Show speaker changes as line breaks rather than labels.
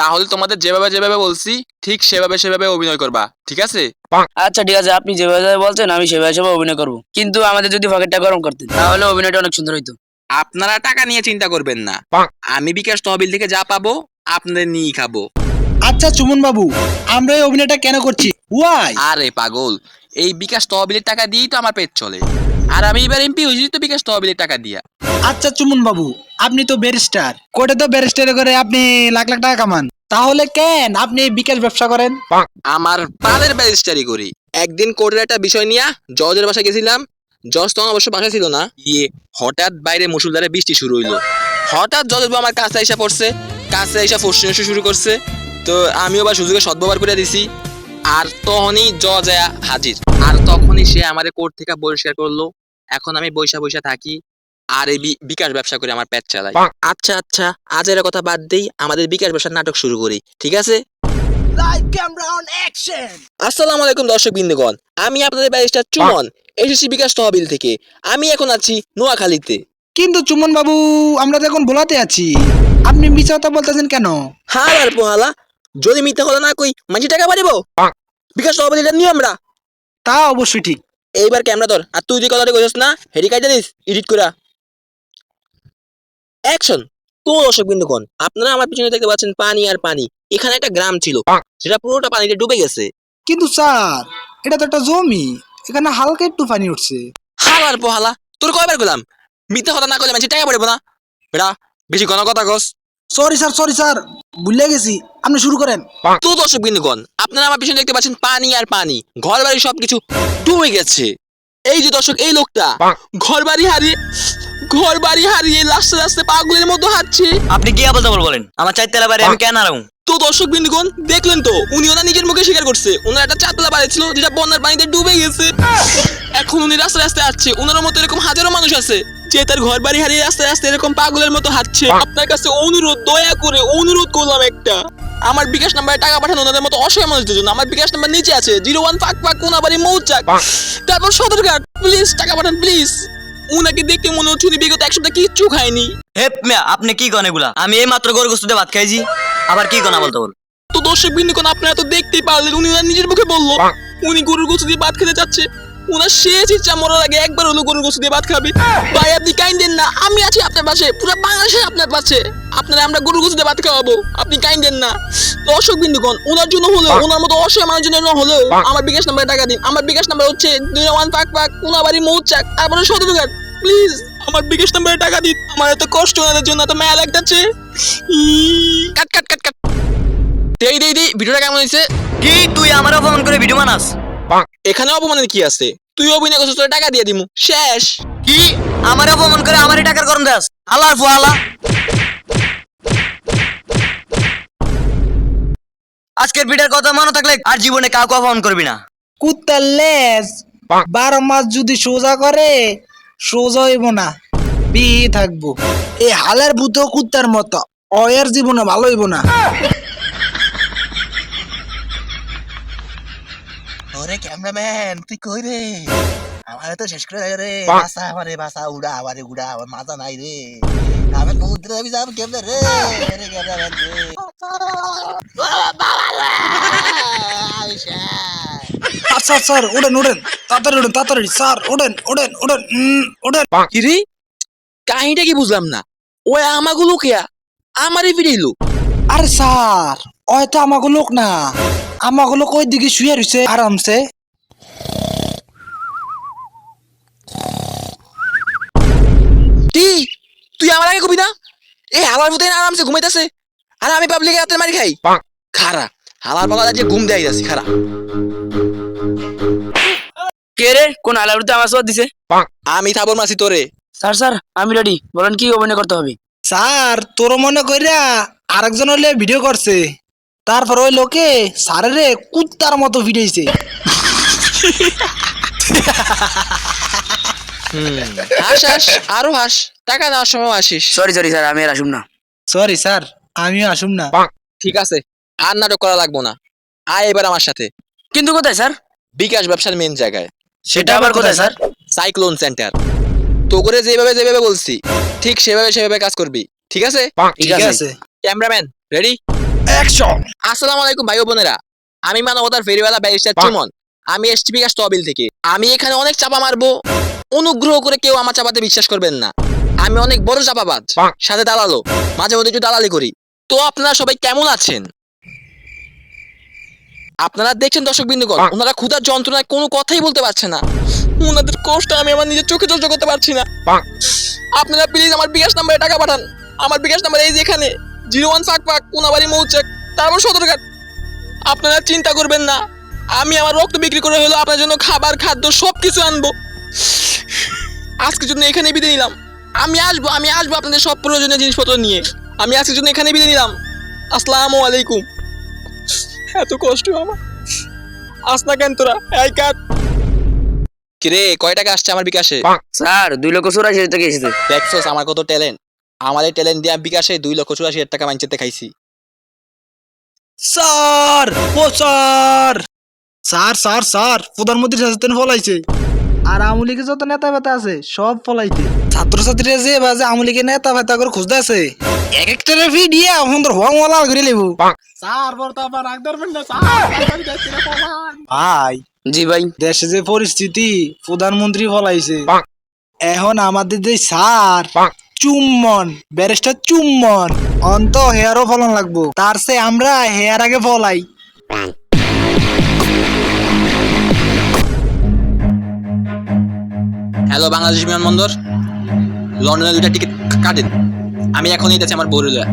তাহলে তোমাদের যেভাবে যেভাবে বলছি ঠিক সেভাবে সেভাবে অভিনয় করবা ঠিক আছে?
আচ্ছা ঠিক আছে আপনি যেভাবে বলছেন আমি সেভাবে সেভাবে অভিনয় করব। কিন্তু আমাদের যদি পকেটটা গরম করতেন তাহলে অভিনয়টা অনেক সুন্দর হইতো।
আপনারা টাকা নিয়ে চিন্তা করবেন না। আমি বিকাশ তহবিল থেকে যা পাবো আপনাদের নিয়েই খাব।
আচ্ছা চুমন বাবু আমরা এই অভিনয়টা কেন করছি? ওয়াই
আরে পাগল এই বিকাশ তহবিলের টাকা দিয়েই তো আমার পেট চলে। আর আমি এবার এমপি হয়েছি তো বিকাশ তহবিলের টাকা দিয়া।
আচ্ছা চুমন বাবু, আপনি তো ব্যারিস্টার। কোর্টে তো ব্যারিস্টার করে আপনি লাখ লাখ টাকা কামান। তাহলে কেন আপনি বিকাশ ব্যবসা করেন?
আমার পাদের ব্যারিস্টারি করি। একদিন কোর্টের একটা বিষয় নিয়ে জজের বাসায় গেছিলাম। জজ তখন অবশ্য বাসায় ছিল না। ইয়ে হঠাৎ বাইরে মুসুলধারে বৃষ্টি শুরু হইল। হঠাৎ জজের বউ আমার কাছে এসে পড়ছে। কাছে এসে ফসে শুরু করছে। তো আমিও বা সুযোগে সদ্ব্যবহার করে দিছি। আর তখনই জজ হাজির। আর তখনই সে আমাদের কোর্ট থেকে বহিষ্কার করল। এখন আমি বৈশা বৈশা থাকি। আর এই বি- বিকাশ ব্যবসা করে আমার পেট চালাই আচ্ছা আচ্ছা আজ এর কথা বাদ দেই আমাদের বিকাশ ব্যবসার নাটক শুরু করি ঠিক আছে? আসসালামু আলাইকুম দর্শক বিন্দুগণ আমি আপনাদের ব্যারিস্টার চুমন এসেছি বিকাশ তহবিল থেকে। আমি এখন আছি নোয়াখালীতে।
কিন্তু চুমন বাবু আমরা তো এখন ভোলাতে আছি। আপনি মিছা কথা বলতেছেন কেন?
হ্যাঁ আর পোহালা যদি মিথ্যা কথা না কই মাঝি টাকা পারিব বিকাশ তহবিল এটা আমরা
তা অবশ্যই ঠিক।
এইবার ক্যামেরা ধর আর তুই যে কথাটা কইছস না হেডি কাইটা দিস এডিট করা অ্যাকশন তো দর্শক বিন্দুগণ আপনারা আমার পিছনে দেখতে পাচ্ছেন পানি আর পানি। এখানে একটা গ্রাম ছিল সেটা পুরোটা পানিতে ডুবে গেছে।
কিন্তু স্যার এটা তো একটা জমি এখানে হালকা একটু পানি উঠছে।
হাল আর পোহালা তোর কয়বার গেলাম? মিথ্যা কথা না করলে মানুষ টাকা পারিব না। বেড়া বেশি ঘন কথা কস।
সরি স্যার সরি স্যার ভুলে গেছি আপনি শুরু করেন।
তো দর্শক বিন্দুগণ আপনারা আমার পিছনে দেখতে পাচ্ছেন পানি আর পানি ঘর বাড়ি সবকিছু ডুবে গেছে। এই যে দর্শক এই লোকটা ঘর বাড়ি হারিয়ে ঘর বাড়ি হারিয়ে রাস্তা রাস্তা পাগলের মতো হাঁটছে।
আপনি কি আবল তাবল বলেন? আমার চারতলা বাড়ি আমি কেন আরাম
তো দর্শক বিন্দুগণ দেখলেন তো উনি ওনার নিজের মুখে স্বীকার করছে। ওনার একটা চাতলা বাড়ি ছিল যেটা বন্যার পানিতে ডুবে গেছে। এখন উনি রাস্তা রাস্তায় হাঁটছে ওনার মতো এরকম হাজারো মানুষ আছে যে তার ঘর বাড়ি হারিয়ে রাস্তায় রাস্তায় এরকম পাগলের মতো হাঁটছে। আপনার কাছে অনুরোধ দয়া করে অনুরোধ করলাম একটা। আমার বিকাশ নাম্বারে টাকা পাঠানো ওনাদের মতো অসহায় মানুষদের জন্য। আমার বিকাশ নাম্বার নিচে আছে জিরো ওয়ান ফাঁক ফাঁক কোনাবাড়ি মৌচাক। তারপর সদরঘাট প্লিজ টাকা পাঠান প্লিজ। উনাকে দেখতে মনে হচ্ছে উনি বিগত এক সপ্তাহ কিচ্ছু খায়নি।
হেপ মিয়া আপনি কি কন এগুলা? আমি এই মাত্র গরু গোস্তুতে ভাত খাইছি। আবার কি কন আবল তাবল
তো দর্শক বিন্দুকণ আপনারা তো দেখতেই পারলেন উনি ওনার নিজের মুখে বলল উনি গরুর গোছু দিয়ে ভাত খেতে চাচ্ছে ওনার শেষ ইচ্ছা মরার আগে একবার হলো গরুর গোছু দিয়ে ভাত খাবে। ভাই আপনি কাইন্দেন না আমি আছি আপনার পাশে পুরো বাংলাদেশে আপনার পাশে। আপনারা আমরা গরুর গোছু দিয়ে ভাত খাওয়াবো আপনি কাইন্দেন না। দর্শক বিন্দুকণ ওনার জন্য হলেও ওনার মতো অসহায় মানুষের জন্য হলেও আমার বিকাশ নাম্বারে টাকা দিন। আমার বিকাশ নাম্বার হচ্ছে দুই ওয়ান পাক পাক কোনাবাড়ি মৌচাক। তারপরে সদরঘাট প্লিজ আমার বিকাশ নাম্বারে টাকা দিন। আমার এত কষ্ট ওনাদের জন্য এত মায়া লাগতেছে। কাট কাট কাট কাট। দেই দেই দেই ভিডিওটা কেমন হয়েছে?
কি তুই আমার অপমান করে ভিডিও বানাস?
এখানে অপমানের কি আছে? তুই অভিনয় করছিস তোর টাকা দিয়ে দিমু। শেষ।
কি? আমার অপমান করে আমারই টাকার গরম দাস আল্লাহর ফুয়ালা। আজকের ভিডিওর কথা মনে থাকলে আর জীবনে কাউকে অপমান করবি না।
কুত্তার লেজ বারো মাস যদি সোজা করে সোজা হইব না। বি থাকব। এই হালের ভূত কুত্তার মতো। অয়ের জীবনে ভালো হইব না।
ওরে ক্যামেরাম্যান তুই কই রে? আমারে তো শেষ করে দেয় রে। বাসা আমারে বাসা উড়া আমারে উড়া আমার মাথা নাই রে। আমি সমুদ্রে যাবি যাব কেমনে রে? রে ক্যামেরাম্যান রে।
স্যার স্যার স্যার ওঠেন ওঠেন তাড়াতাড়ি ওঠেন তাড়াতাড়ি স্যার ওঠেন ওঠেন ওঠেন উম, ওঠেন
কিরে? কাহিনীটা কি বুঝলাম না? ওই আমাগুলো কেয়া আমারই ফিরিল
আরে স্যার হয়তো আমাকে লোক না। আমাকে লোক ওই দিকে শুয়ে রয়েছে আরামসে।
তুই আমার আগে কবি না? এই হালার মতো আরামসে ঘুমাইতেছে? আর আমি পাবলিকে রাতে মারি খাই। খারা। হালার পালা যে ঘুম দেয় যাচ্ছে খারা।
কে রে? কোন আলাউরিতে আমার সব দিছে?
আমি থাবর মাসি তোরে।
স্যার স্যার আমি রেডি বলেন কি অভিনয় করতে হবে?
স্যার তোর মনে কইরা আরেকজন হলে ভিডিও করছে। তারপর ওই লোকে স্যারেরে কুত্তার মতো ভিডিওছে
হাস হাস আরও হাস। টাকা নেওয়ার সময় আসিস।
সরি সরি স্যার আমি আর আসুন না।
Sorry sir. আমিও আসুম না।
ঠিক আছে আর নাটক করা লাগবো না। আয় এবার আমার সাথে।
কিন্তু কোথায় স্যার?
বিকাশ ব্যবসার মেন জায়গায়।
সেটা আবার কোথায় স্যার?
সাইক্লোন সেন্টার তো করে যেভাবে যেভাবে বলছি ঠিক সেভাবে সেভাবে কাজ করবি। ঠিক আছে?
ঠিক আছে।
ক্যামেরাম্যান রেডি
অ্যাকশন
আসসালামু আলাইকুম ভাই ও বোনেরা। আমি মানবতার ফেরিওয়ালা ব্যারিস্টার চুমন আমি এসটি বিকাশ তহবিল থেকে। আমি এখানে অনেক চাপা মারবো। অনুগ্রহ করে কেউ আমার চাপাতে বিশ্বাস করবেন না। আমি অনেক বড় চাপাবাজ। সাথে দালালো মাঝে মধ্যে একটু দালালি করি। তো আপনারা সবাই কেমন আছেন? আপনারা দেখছেন দর্শক বিন্দুগণ ওনারা ক্ষুধার যন্ত্রণায় কোনো কথাই বলতে পারছে না। ওনাদের কষ্ট আমি আমার নিজের চোখে সহ্য করতে পারছি না। আপনারা প্লিজ আমার বিকাশ নাম্বারে টাকা পাঠান। আমার বিকাশ নাম্বার এই যে এখানে। জিরো ওয়ান ফাঁক ফাঁক কোনাবাড়ি মৌচাক তারপর সদরঘাট। আপনারা চিন্তা করবেন না। আমি আমার রক্ত বিক্রি করে হলো আপনার জন্য খাবার খাদ্য সব কিছু আনব। আজকের জন্য এখানে বিদায় নিলাম। আমি আসব আমি আসব আপনাদের সব প্রয়োজনীয় জিনিসপত্র নিয়ে। আমি আজকের জন্য এখানে বিদায় নিলাম। আসসালামু আলাইকুম। এত কষ্ট আমার। আস না কেন তোরা? এই কাট কিরে কয় টাকা আসছে আমার বিকাশে?
স্যার দুই লক্ষ চুরাশি হাজার টাকা এসেছে।
দেখছোস আমার কত ট্যালেন্ট আমার এই ট্যালেন্ট দিয়ে আমি বিকাশে দুই লক্ষ চুরাশি হাজার টাকা মাইনচেতে খাইছি।
স্যার ও স্যার। স্যার স্যার স্যার প্রধানমন্ত্রী সচেতন ফলাইছে। আর আমুলিকে যত নেতা বেতা আছে সব ফলাইতে। ছাত্রছাত্রীরা যে বাজে আমুলিকে নেতা বেতা করে খুঁজতে আছে এক একটারে ফি দিয়ে সুন্দর হওয়া মলা করে লেব। ভাই
জি ভাই।
দেশে যে পরিস্থিতি প্রধানমন্ত্রী ফলাইছে। এখন আমাদের যে স্যার চুম্বন ব্যারিস্টার চুম্বন। অন্ত হেয়ারও ফলন লাগবো। তার সে আমরা হেয়ার আগে ফলাই।
হ্যালো বাংলাদেশ বিমানবন্দর। লন্ডনে দুইটা টিকিট কাটেন আমি এখনই যাচ্ছি আমার বউরিলা